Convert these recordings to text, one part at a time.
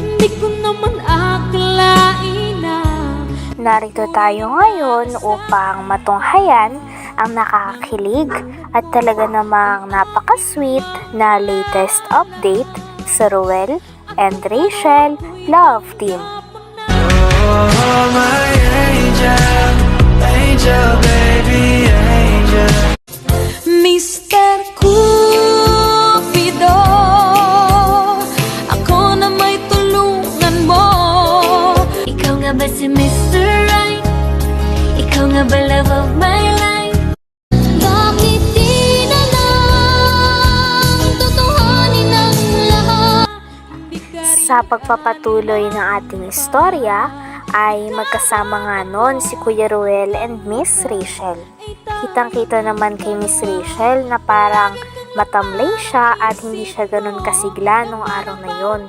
Hindi ko naman akalain na Narito tayo ngayon upang matunghayan ang nakakakilig at talaga namang napaka-sweet na latest update sa Ruel and Rachel Love Team. Oh, my angel, Pagpapatuloy ng ating istorya ay magkasama nga noon si Kuya Ruel and Miss Rachel. Kitang-kita naman kay Miss Rachel na parang matamlay siya at hindi siya ganun kasigla nung araw na yon.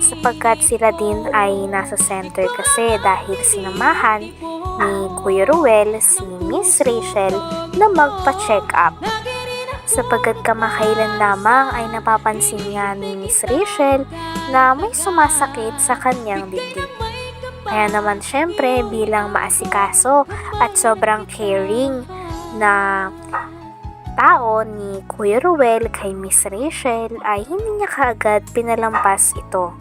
Sapagkat sila din ay nasa center kasi dahil sinamahan ni Kuya Ruel si Miss Rachel na magpa-check up sapagkat kamakailan lamang ay napapansin nga ni Miss Rachel na may sumasakit sa kanyang dibdib. Kaya naman syempre bilang maasikaso at sobrang caring na tao ni Kuya Ruel kay Miss Rachel ay hindi niya kaagad pinalampas ito.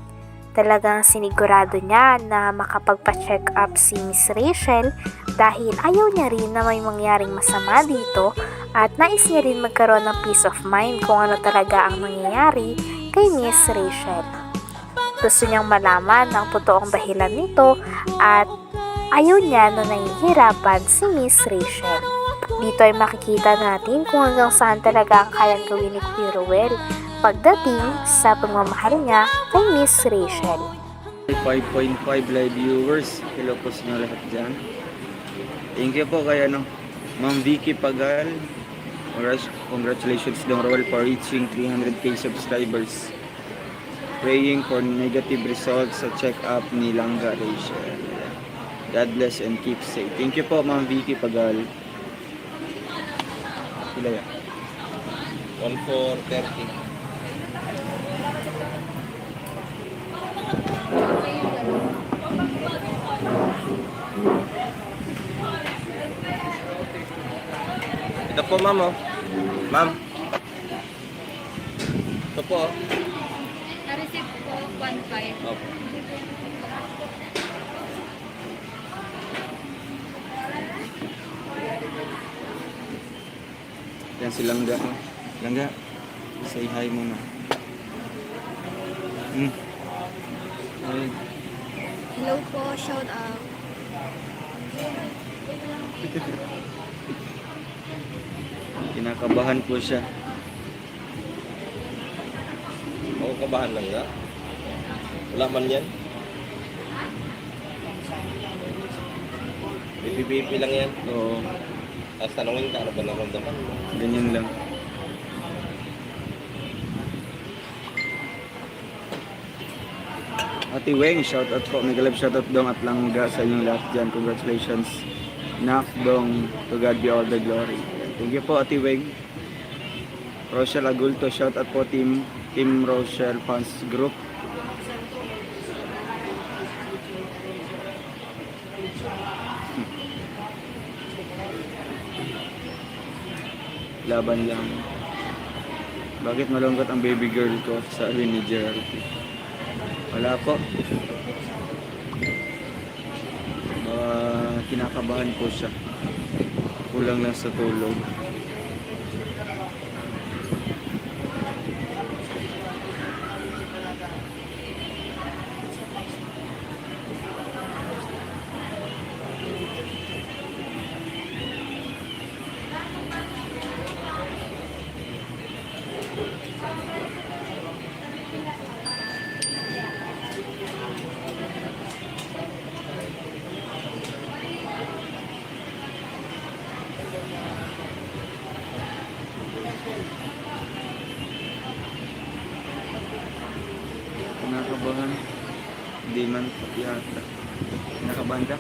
Talagang sinigurado niya na makapagpa-check up si Miss Rachel dahil ayaw niya rin na may mangyaring masama dito at nais niya rin magkaroon ng peace of mind kung ano talaga ang nangyayari kay Miss Rachel. Gusto niyang malaman ang totoong dahilan nito at ayaw niya na nahihirapan si Miss Rachel. Dito ay makikita natin kung hanggang saan talaga ang kayang gawin ni Kuya Ruel pagdating sa pagmamahal niya kay Miss Rachel. 5.5 live viewers. Hello po sa inyo lahat dyan. Thank you po kay ano, Ma'am Vicky Pagal. Congrats- Congratulations dong Roel for reaching 300k subscribers. Praying for negative results sa check-up ni Langga Rachel. God bless and keep safe. Thank you po Ma'am Vicky Pagal. Sila yan. 1430. Ito po, ma'am, oh. Ma'am. Ito po, oh. Na-receive ko 1.5. Opo. Yan si Langga. oh. Langga, say hi muna. Hmm. Ay, Hello po, shout out. kinakabahan po siya. Ako kabahan lang nga. Wala man yan. BBB lang yan. Oo, Tapos tanongin ka, ano ba naramdaman mo? ganyan lang. Ate Weng, shout out po. Nag-live shout out dong at langga sa inyong lahat dyan. Congratulations. Nak dong, to God be all the glory. Thank you po Ate Weng. Rochelle Agulto, shout out po team Team Rochelle Fans Group. Laban lang. Bakit malungkot ang baby girl ko? Sabi ni Gerald. Wala po. Ah, kinakabahan po siya. Kulang lang sa tulog. Kinakabahan. Hindi man pati ata. Kinakabahan ka?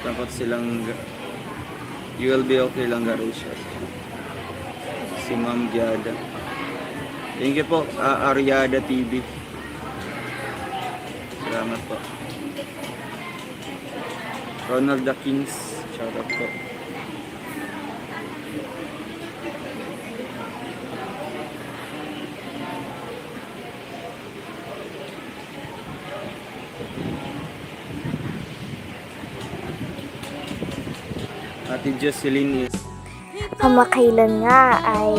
Dapat silang You will be okay lang siya. Si Ma'am Giada. Thank you po, ah, Ariada TV. Salamat po. Ronald the Kings, shoutout po. Ate Jocelyn is Kamakailan nga ay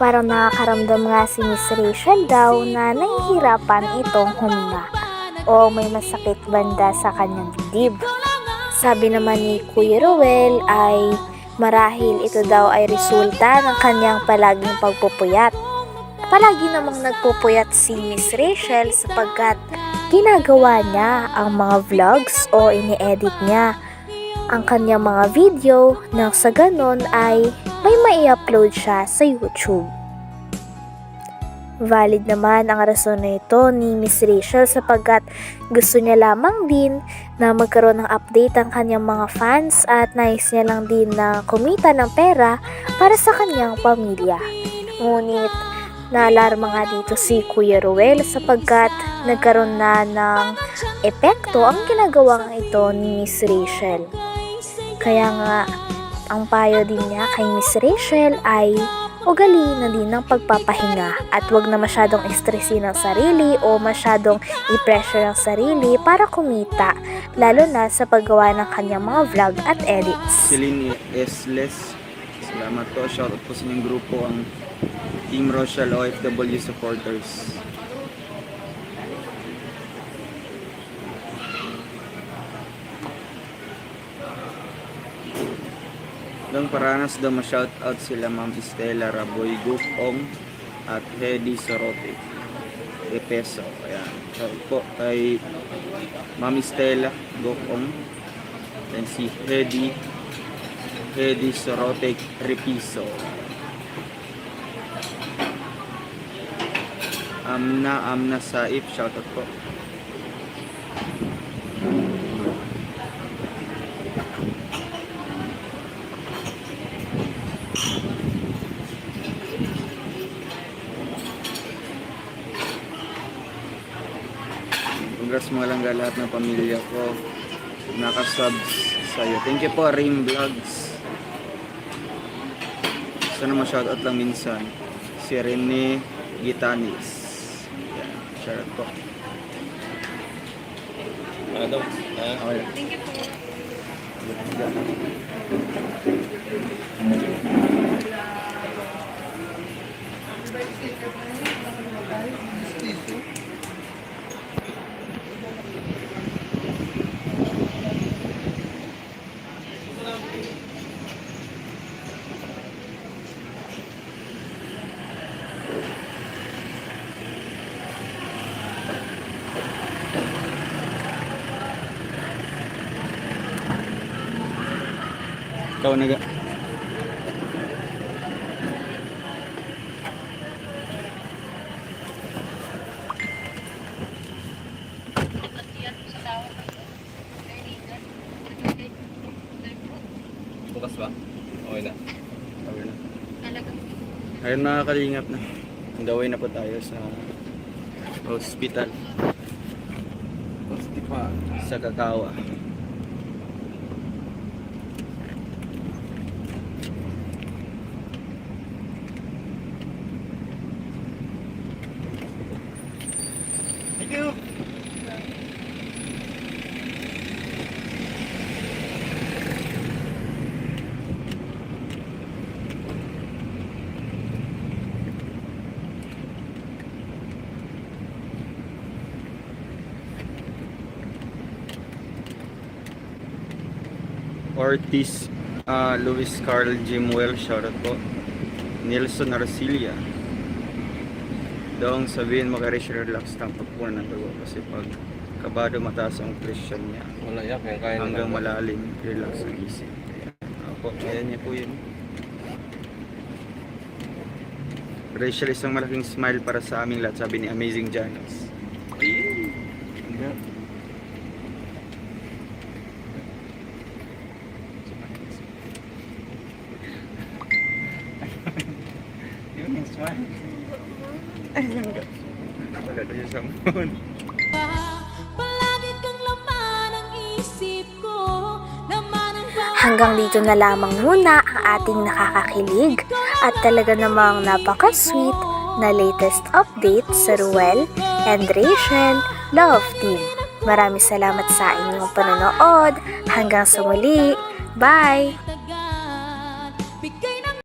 parang nakakaramdam nga si Miss Rachel daw na nahihirapan itong huminga o may masakit banda sa kanyang dibdib. Sabi naman ni Kuya Ruel ay marahil ito daw ay resulta ng kanyang palaging pagpupuyat. Palagi namang nagpupuyat si Miss Rachel sapagkat ginagawa niya ang mga vlogs o ini-edit niya ang kanyang mga video na sa ganon ay may mai-upload siya sa YouTube. Valid naman ang rason na ito ni Miss Rachel sapagkat gusto niya lamang din na magkaroon ng update ang kanyang mga fans at nais niya lang din na kumita ng pera para sa kanyang pamilya. Ngunit naalarma nga dito si Kuya Ruel sapagkat nagkaroon na ng epekto ang ginagawang ito ni Miss Rachel. Kaya nga, ang payo din niya kay Miss Rachel ay ugali na din ng pagpapahinga at wag na masyadong estresin ang sarili o masyadong i-pressure ang sarili para kumita, lalo na sa paggawa ng kanyang mga vlog at edits. Celine Esles. Salamat po. Shoutout po sa inyong grupo ang Team Rochelle OFW supporters. Nang paranas daw ma-shoutout sila Ma'am Estela Raboy Gupong at Hedy Sorote. E peso. Ayan. Shoutout po kay Ma'am Estela Gupong. Then si Hedy Hedy Sorote Repiso. Amna Amna Saip, shoutout po. Congrats mga langga lahat ng pamilya ko. Nakasubs sa'yo. Thank you po, Rim Vlogs. Sana ma-shoutout lang minsan. Si Rene Gitanis. Yan, shoutout po. Ano? Okay. Thank you po. Ikaw naga. bukas ba? Okay na. Okay na. Talaga. Ayun mga kalingap na. Way na po tayo sa hospital Constipa. sa Kakawa. Ortiz ah, Luis Carl Jimwell, shoutout po. Nelson Arcilia. Daong sabihin Richard relax lang pagpunan ng dugo kasi pag kabado mataas ang presyon niya Wala yak. Kaya na hanggang malalim relax ang isip. Kaya, Opo, ayan niya po yun. Rachel, isang malaking smile para sa aming lahat, sabi ni Amazing Janos. Smile. Ay, yan ka. Wala na siya sa moon. Palagi kang laman ang isip ko Laman ang Hanggang dito na lamang muna ang ating nakakakilig at talaga namang napaka-sweet na latest update sa Ruel and Rachel Love Team. Maraming salamat sa inyong panonood. Hanggang sa muli. Bye!